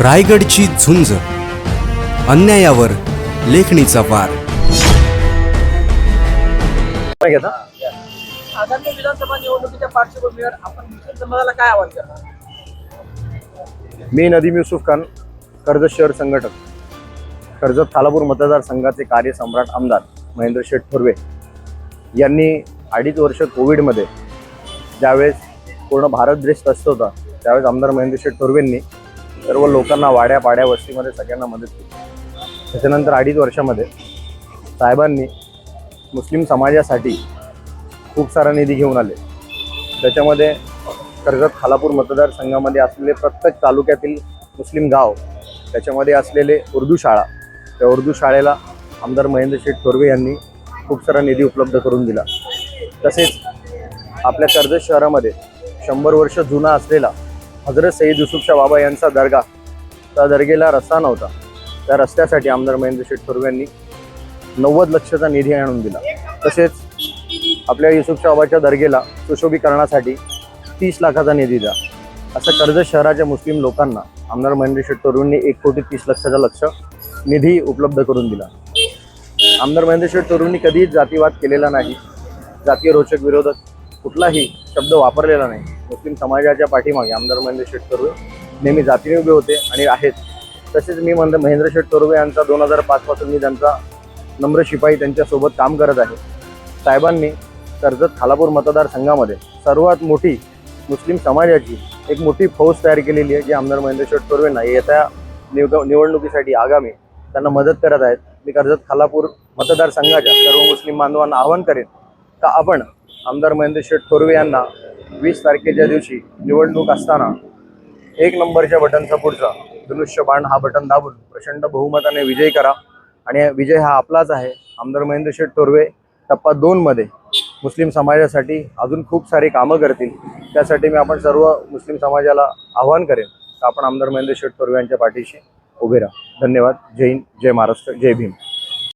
रायगडची झुंज. अन्यायावर लेखणीचा वार. आगामी विधानसभा निवडणुकीच्या पार्श्वभूमीवर आपण मुस्लिम समाजाला काय आवाहन करणार? मी नदीम युसुफ खान कर्जत शहर संघटक. कर्जत खालापूर मतदारसंघाचे कार्यसम्राट आमदार महेंद्र शेठ थोरवे यांनी अडीच वर्ष कोविडमध्ये ज्यावेळेस पूर्ण भारत देश त्रस्त होता त्यावेळेस आमदार महेंद्र शेठ थोरवेंनी सर्व लोकांना वाड्या पाड्या वस्तीमध्ये सगळ्यांना मदत केली. त्याच्यानंतर अडीच वर्षामध्ये साहेबांनी मुस्लिम समाजासाठी खूप सारा निधी घेऊन आले. त्याच्यामध्ये कर्जत खालापूर मतदारसंघामध्ये असलेले प्रत्येक तालुक्यातील मुस्लिम गाव त्याच्यामध्ये असलेले उर्दू शाळा त्या उर्दू शाळेला आमदार महेंद्र शेठ थोरवे यांनी खूप सारा निधी उपलब्ध करून दिला. तसेच आपल्या कर्जत शहरामध्ये शंभर वर्ष जुना असलेला हजरत सईद युसुफशाह बाबा यांचा दर्गा. त्या दर्गेला रस्ता नव्हता. त्या रस्त्यासाठी आमदार महेंद्र शेठ थोरवे यांनी नव्वद लक्षाचा निधी आणून दिला. तसेच आपल्या युसुफशाह बाबाच्या दर्गेला सुशोभीकरणासाठी तीस लाखाचा निधी द्या. असं कर्जत शहराच्या मुस्लिम लोकांना आमदार महेंद्र शेठ तोरूंनी एक कोटी तीस लक्षाचा लक्ष निधी उपलब्ध करून दिला. आमदार महेंद्र शेठ तोरूंनी कधीच जातीवाद केलेला नाही. जातीय रोचक विरोधक कुठलाही शब्द वापरलेला नाही. मुस्लिम समाजाच्या पाठीमागे आमदार महेंद्र शेठ तोरवे नेहमी जातीने उभे होते आणि आहेत. तसेच मी म्हणतो महेंद्र शेठ तोरवे यांचा दोन हजार पाचपासून मी त्यांचा नम्र शिपाई त्यांच्यासोबत काम करत आहे. साहेबांनी कर्जत खालापूर मतदारसंघामध्ये सर्वात मोठी मुस्लिम समाजाची एक मोठी फौज तयार केलेली आहे जी आमदार महेंद्र शेठ तोरवेंना येत्या निव निवडणुकीसाठी आगामी त्यांना मदत करत आहेत. मी कर्जत खालापूर मतदारसंघाच्या सर्व मुस्लिम बांधवांना आवाहन करेन तर आपण आमदार महेंद्र शेठ थोरवे यांना वीस तारखेच्या दिवशी निवडणूक असताना एक नंबरच्या बटनचा पुढचा धनुष्य बाण हा बटन दाबून प्रचंड बहुमताने विजय करा. आणि विजय हा आपलाच आहे. आमदार महेंद्र शेठ थोरवे टप्पा दोनमध्ये मुस्लिम समाजासाठी अजून खूप सारी कामं करतील. त्यासाठी मी आपण सर्व मुस्लिम समाजाला आवाहन करेन. आपण आमदार महेंद्र शेठ तोरवे यांच्या पाठीशी उभे राहा. धन्यवाद. जय हिंद. जय महाराष्ट्र. जय भीम.